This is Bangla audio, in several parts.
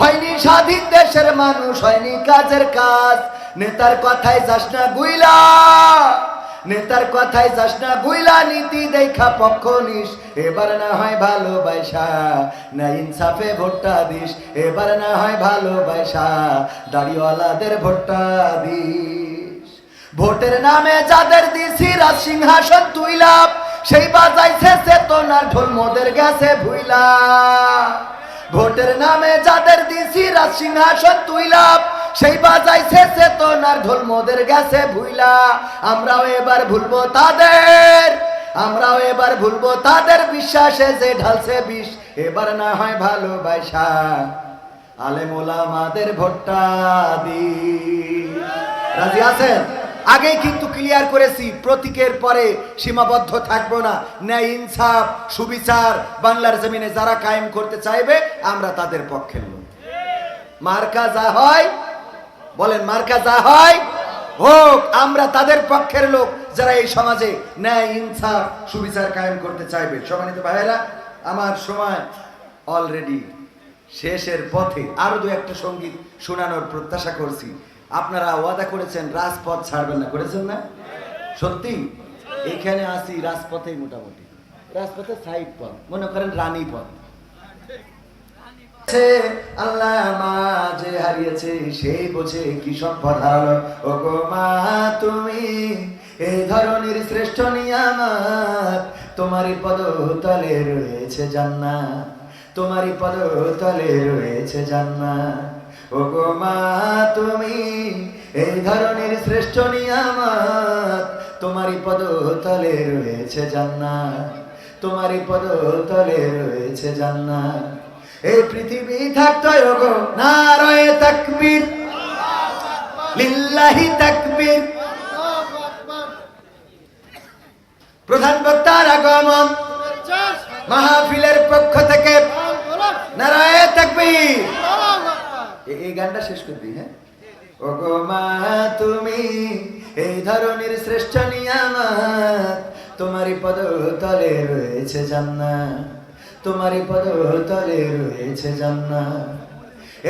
হয়নি স্বাধীন দেশের মানুষ, হয়নি কাজের কাজ। নেতার কথায় যাস না গুইলা। নেতার কথায় যাস না গুইলা, নীতি দেখা পক্ষ নিস। এবার না হয় ভালোবাসা, না ইনসাফে ভোটটা দিস। এবার না হয় ভালোবাসা, দাড়িওয়ালাদের ভোটটা দিস। ভোটের নামে যাদের দিছি রাজ সিংহাসন তুই লাভ সেই বাজাইছে চেতনার ঢোল মোদের গেছে ভুইলা ভোটের নামে যাদের দিছি রাজ সিংহাসন তুই লাভ সেই বাজাইছে চেতনার ঢোল মোদের গেছে ভুইলা। আমরাও এবার ভুলবো তাদের, আমরাও এবার ভুলবো তাদের বিশ্বাসে যে ঢালছে বিষ, এবার না হয় ভালোবাসা। আলেমোলা মাদের ভোটটা দি রাজি আছেন? আগেই কিন্তু ক্লিয়ার করেছি, প্রতীকের পরে সীমাবদ্ধ থাকব না। ন্যায়, ইনসাফ, সুবিচার, বাংলার জমিনে যারা কায়েম করতে চাইবে, আমরা তাদের পক্ষে মার্কা যা হয়, বলেন মার্কা যা হয়, হোক, আমরা তাদের পক্ষের লোক যারা এই সমাজে ন্যায়, ইনসাফ, সুবিচার কায়েম করতে চাইবে। সম্মানিত ভাইয়েরা, আমার সময় অলরেডি শেষের পথে আরও দু একটা সংগীত শোনানোর প্রত্যাশা করছি। আপনারা ওয়াদা করেছেন, রাজপথ ছাড়বেন না। করেছেন না? সত্যি? এখানে আসি রাজপথেই মোটামুটি। রাজপথে সাইড পথ। মনে করেন রানী পথ। আল্লাহ মাঝে হারিয়েছে সেই বোঝে কি সম্পদ হারালো। ও গো মা, তুমি এই ধরনের শ্রেষ্ঠ নিয়ামত তোমারই পদ তলে রয়েছে জান্নাত। তোমারই পদ তলে রয়েছে জান্নাত। ও গো মা তুমি এই ধরনের শ্রেষ্ঠ নিয়ামত তোমারই পদ তলে রয়েছে জান্নাত তোমারই পদতলে রয়েছে জান্নাত। এই পৃথিবী থাকতো গো নারায় তাকবীর লিল্লাহি তাকবীর। প্রধান বক্তার আগমন মাহফিলের পক্ষ থেকে নারায় তাকবীর। এ- এই গানটা শেষ করে দিই হ্যাঁ? ও গো মা, তুমি এই ধরনের শ্রেষ্ঠ নিয়ামত, তোমারই পদ তলে রয়েছে জান্নাত, তোমারই পদ তলে রয়েছে জান্নাত।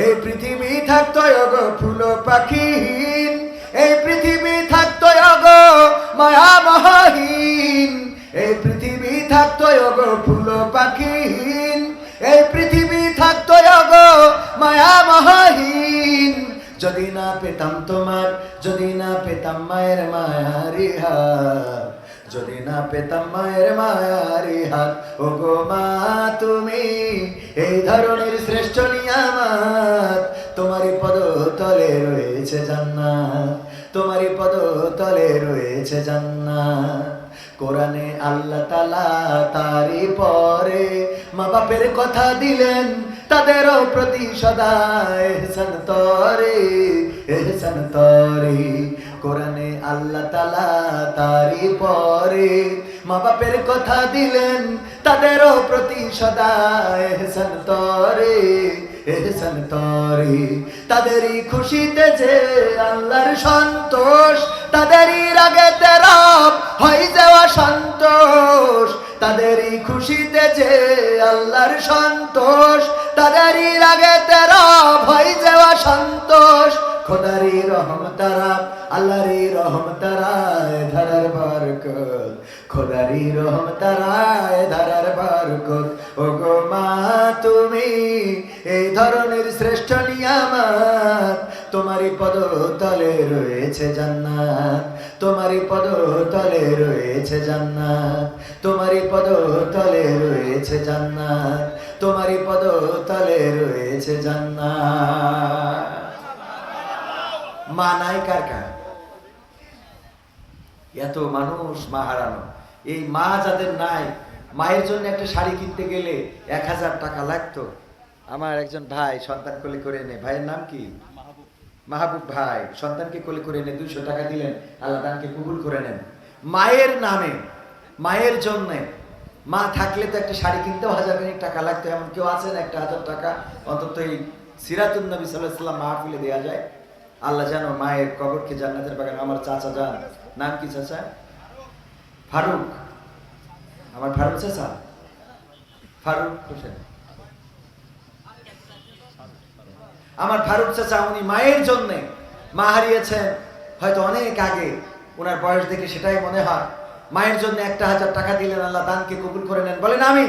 এই পৃথিবী থাকতো গো ফুল পাখিহীন এই পৃথিবী থাকতো গো মায়া মহাহীন, এই পৃথিবী থাকতো গো ফুল পাখিহীন যদি না পেতাম তোমার, যদি না পেতাম মায়ের মায়ারি হাত, যদি না পেতাম মায়ের মায়ারি হাত ও গো মা তুমি এই ধরনের শ্রেষ্ঠ নিয়ামত তোমারই পদ তলে রয়েছে জান্নাত, তোমারই পদ তলে রয়েছে জান্নাত। কোরআনে আল্লাহ তালা তারি পরে মা বাপের কথা দিলেন তাদেরও প্রতি সদা তরে, এহসান তরে। কোরআনে আল্লাহ তালা তারি পরে মা বাপের কথা দিলেন, তাদেরও প্রতি সদা তরে, এহসান তরে। তাদেরই খুশিতে যে আল্লাহর সন্তোষ, তাদেরই রাগে তেরব হয়ে যাওয়া সন্তোষ তাদেরই খুশিতে যে আল্লাহর সন্তোষ তাদেরই রাগে তেরব হয়ে যাওয়া সন্তোষ। খোদারি রহম তারা আল্লাহরি রহম তারায় ধারার বরকত। খোদারি রহম তারায় ধারার বরকত। ও গো মা, তুমি এই ধরনের শ্রেষ্ঠ নিয়ামত। তোমারই পদ তলে রয়েছে জান্নাত। তোমারই পদ তলে রয়েছে জান্নাত। তোমারই পদ তলে রয়েছে জান্নাত। তোমারই পদ তলে রয়েছে জান্নাত। মা নাই কার এত মানুষ মা হারানো। এই মা যাদের নাই, মায়ের জন্য একটা শাড়ি কিনতে গেলে এক হাজার টাকা লাগতো। আমার একজন ভাই সন্তান কোলে করে এনে, ভাইয়ের নাম কি? মাহবুব ভাই, সন্তানকে কোলে করে এনে দুশো টাকা দিলেন, আল্লাহ দানকে কবুল করে নেন। মায়ের নামে, মায়ের জন্য মা থাকলে তো একটা শাড়ি কিনতেও হাজার খানিক টাকা লাগতো, এমন কেউ আছেন একটা হাজার টাকা অন্তত এই সিরাতুল নবী সাল্লাম মাহফিলে দেওয়া যায়। আল্লাহ জানো মায়ের কবরকে জান্নাতের বাগান, আমার চাচা যান। নাম কি চাচা? ফারুক। আমার ফারুক চাচা? ফারুক হোসেন। আমার ফারুক চাচা, উনি মায়ের জন্যে মা হারিয়েছেন। হয়তো অনেক আগে ওনার বয়স দেখে সেটাই মনে হয়। মায়ের জন্য একটা হাজার টাকা দিলেন, আল্লাহ দানকে কবুল করে নেন। বলেন আমি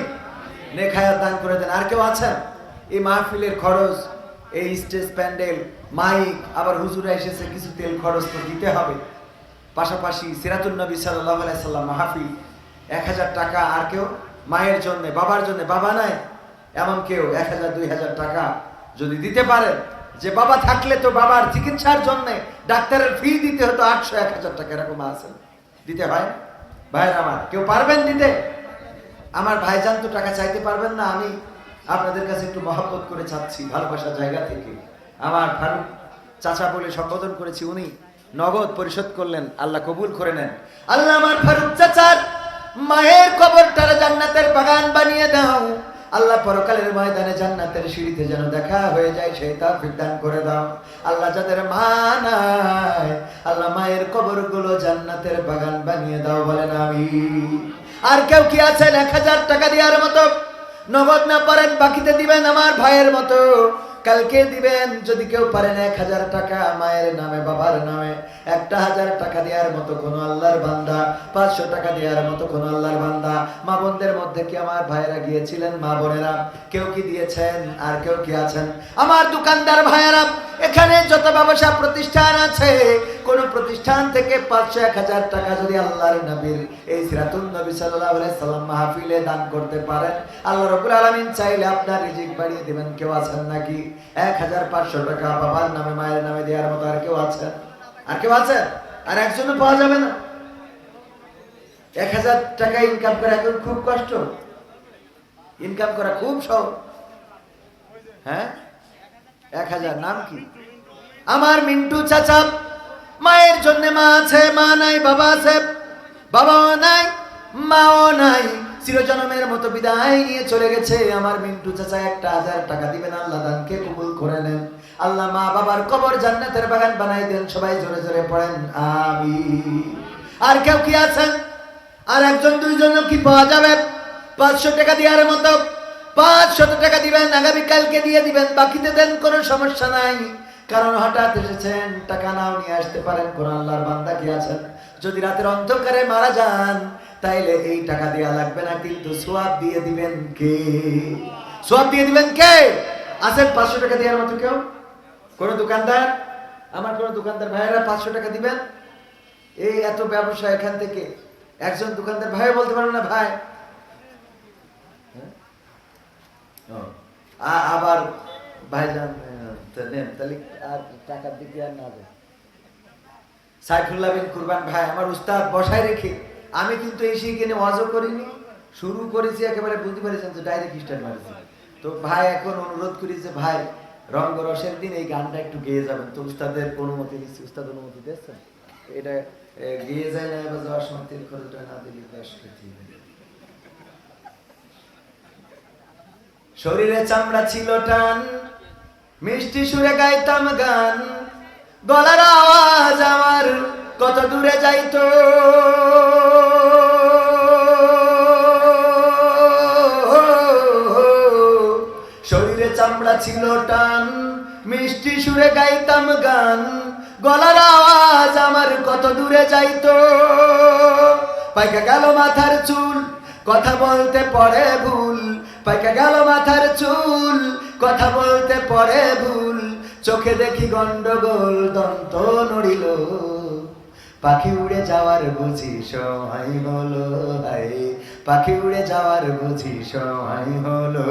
নেক হায়াত দান করে দেন। আর কেউ আছেন? এই মাহফিলের খরচ, এই স্টেজ প্যান্ডেল, মাইক, আবার হুজুরা এসেছে, কিছু তেল খরচ তো দিতে হবে। পাশাপাশি সিরাতুল নবী সাল্লাহ সাল্লাম মাহফিল, এক হাজার টাকা আর কেউ মায়ের জন্য, বাবার জন্য, বাবা নাই, এমন কেউ এক হাজার, দুই হাজার টাকা যদি দিতে পারেন যে বাবা থাকলে তো বাবার চিকিৎসার জন্য ডাক্তারের ফি দিতে হতো আটশো, এক হাজার টাকা, এরকম আছে। দিতে হয় ভাইয়ের আমার, কেউ পারবেন দিতে? আমার ভাইজান তো টাকা চাইতে পারবেন না, আমি আপনাদের কাছে একটু মহাপত করে চাচ্ছি ভালোবাসার জায়গা থেকে। আমার ফারুক চাচা বলে সম্বোধন করেছি, উনি নগদ পরিশোধ করলেন, আল্লাহ কবুল করে নেন। আল্লাহ আমার ফারুক চাচার মায়ের কবরটার জান্নাতের বাগান বানিয়ে দাও। আল্লাহ পরকালের ময়দানে জান্নাতের সিঁড়িতে যেন দেখা হয়ে যায়, সেই তাফিক দান করে দাও। আল্লাহ যাদের মা নাই, আল্লাহ মায়ের কবরগুলো জান্নাতের বাগান বানিয়ে দাও বলেন আমি আর কেউ কি আছেন এক হাজার টাকা দেওয়ার মতো। নগদ না পারেন, বাকিতে দিবেন আমার ভাইয়ের মতো। কালকে দিবেন, যদি কেউ পারেন এক হাজার টাকা, মায়ের নামে, বাবার নামে, একটা হাজার টাকা দেওয়ার মতো কোনো আল্লাহর বান্দা, পাঁচশো টাকা দেওয়ার মতো কোনো আল্লাহর বান্দা, মা বোনদের মধ্যে কি আমার ভাইয়েরা গিয়েছিলেন? মা বোনেরা, কেউ কি দিয়েছেন? আর কেউ কি আছেন? আমার দোকানদার ভাইয়েরা, এখানে যত ব্যবসা প্রতিষ্ঠান আছে, কোন প্রতিষ্ঠান থেকে পাঁচশো, এক হাজার টাকা যদি আল্লাহর নবীর এই সিরাতুল নবী আলাইহি সাল্লাম মাহফিলে দান করতে পারেন, আল্লাহ রাব্বুল আলামিন চাইলে আপনার রিজিক বাড়িয়ে দিবেন। কেউ আছেন নাকি? এক হাজার পাঁচশো টাকা বাবার নামে, মায়ের নামে দেওয়ার মতো আর কেউ আছেন আর কেউ আছেন আর একজনও পাওয়া যাবে না। এক হাজার টাকা ইনকাম করা এখন খুব কষ্ট। ইনকাম করা খুব সহজ। হ্যাঁ? এক হাজার নাম কি? আমার মিন্টু চাচা, মায়ের জন্য মা আছে, মা নাই, বাবা আছে, বাবাও নাই, মাও নাই। চিরজনমের মতো বিদায় নিয়ে চলে গেছে। আমার মিন্টু চাচা একটা হাজার টাকা দিবেন, আল্লাহ দানকে কবুল করে নেন। আল্লাহ মা বাবার কবর জান্নাতের বাগান বানাই দেন, সবাই জোরে জোরে পড়েন আমি আর কেউ কি আছেন? আর একজন, দুইজন কি পাওয়া যাবে? পাঁচশো টাকা দেওয়ার মতো, পাঁচশত টাকা দিবেন, আগামীকালকে দিয়ে দিবেন, বাকিতে দেন, কোনো সমস্যা নাই। কারণ হঠাৎ এসেছেন, টাকা নাও নিয়ে আসতে পারেন, কোন আল্লাহর বান্দা কি আছেন? যদি রাতের অন্ধকারে মারা যান তাইলে এই টাকা দেওয়া লাগবে না কিন্তু সোয়াব দিয়ে দিবেন কে? সোয়াব দিয়ে দিবেন কে? আছেন পাঁচশো টাকা দেওয়ার মতো কেউ? কোন দোকানদার? আমার কোন দোকানদার ভাইয়েরা পাঁচশো টাকা দিবেন? এই এত ব্যবসা এখান থেকে। একজন দোকানদার ভাই বলতে পারবে না ভাই। হ্যাঁ? আবার আহ, নেন তাহলে আর টাকার দিকে আর না যায় সাইফুল্লাহ বিন কুরবান ভাই আমার উস্তাদ বসায় রেখে আমি কিন্তু এসে এখানে ওয়াজও করিনি, শুরু করেছি একেবারে বুঝতে পেরেছেন যে ডাইরেক্ট স্টার্ট মারেছি তো ভাই, এখন অনুরোধ করি যে ভাই, রঙ্গরসের দিন এই গানটা একটু গেয়ে যাবেন। তো উস্তাদের অনুমতি দিচ্ছি উস্তাদ অনুমতি দিচ্ছেন এটা গেয়ে যায় না, এবার যাওয়ার সময় তেল খরচটা না দিলে বেশ হবে। শরীরে চামড়া ছিল টান, মিষ্টি সুরে গাইতাম গান, গলার আওয়াজ আমার কত দূরে যাইতো। ছিল টান। মিষ্টি সুরে গাইতাম গান। গলার আওয়াজ আমার কত দূরে যাইতো। পাইকা গেল মাথার চুল, কথা বলতে পড়ে ভুল। পাইকা গেল মাথার চুল, কথা বলতে পড়ে ভুল। চোখে দেখি গন্ডগোল, দন্ত নড়িল। পাখি উড়ে যাওয়ার বুঝি সময় হলো পাখি উড়ে যাওয়ার বুঝি সময় হলো।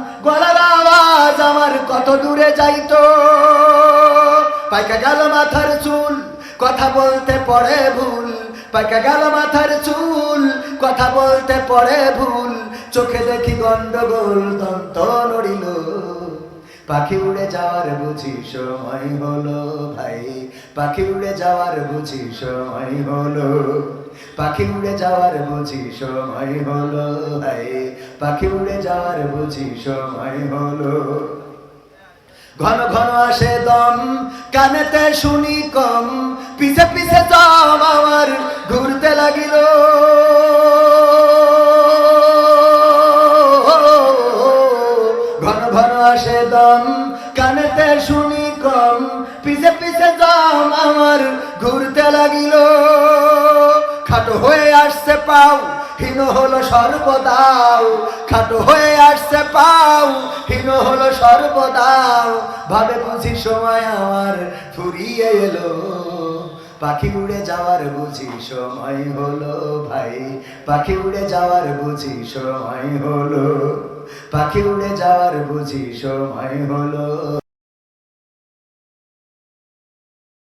গলার আওয়াজ আমার কত দূরে যাইতো। পাইকা গেল মাথার চুল, কথা বলতে পড়ে ভুল। পাইকা গেল মাথার চুল, কথা বলতে পড়ে ভুল। চোখে দেখি গন্ডগোল দন্ত নড়িল। পাখি উড়ে যাওয়ার বুঝি সময় হলো ভাই। পাখি উড়ে যাওয়ার বুঝি সময় হলো। পাখি উড়ে যাওয়ার বুঝি সময় হলো পাখি উড়ে যাওয়ার বুঝি সময় হলো। ঘন ঘন আসে দম, কানেতে শুনি কম। পিছে পিছে দম আমার ঘুরতে লাগিল। ঘন ঘন আসে দম, কানেতে শুনি কম। পিছে পিছে দম আমার ঘুরতে লাগিল। পাও, হীন হলো সর্বদাও। খাটো হয়ে আসছে পাও, হীন হলো সর্বদাও। ভাবে বুঝি সময় আমার ফুরিয়ে এলো। পাখি উড়ে যাওয়ার বুঝি সময় হলো ভাই। পাখি উড়ে যাওয়ার বুঝি সময় হলো। পাখি উড়ে যাওয়ার বুঝি সময় হলো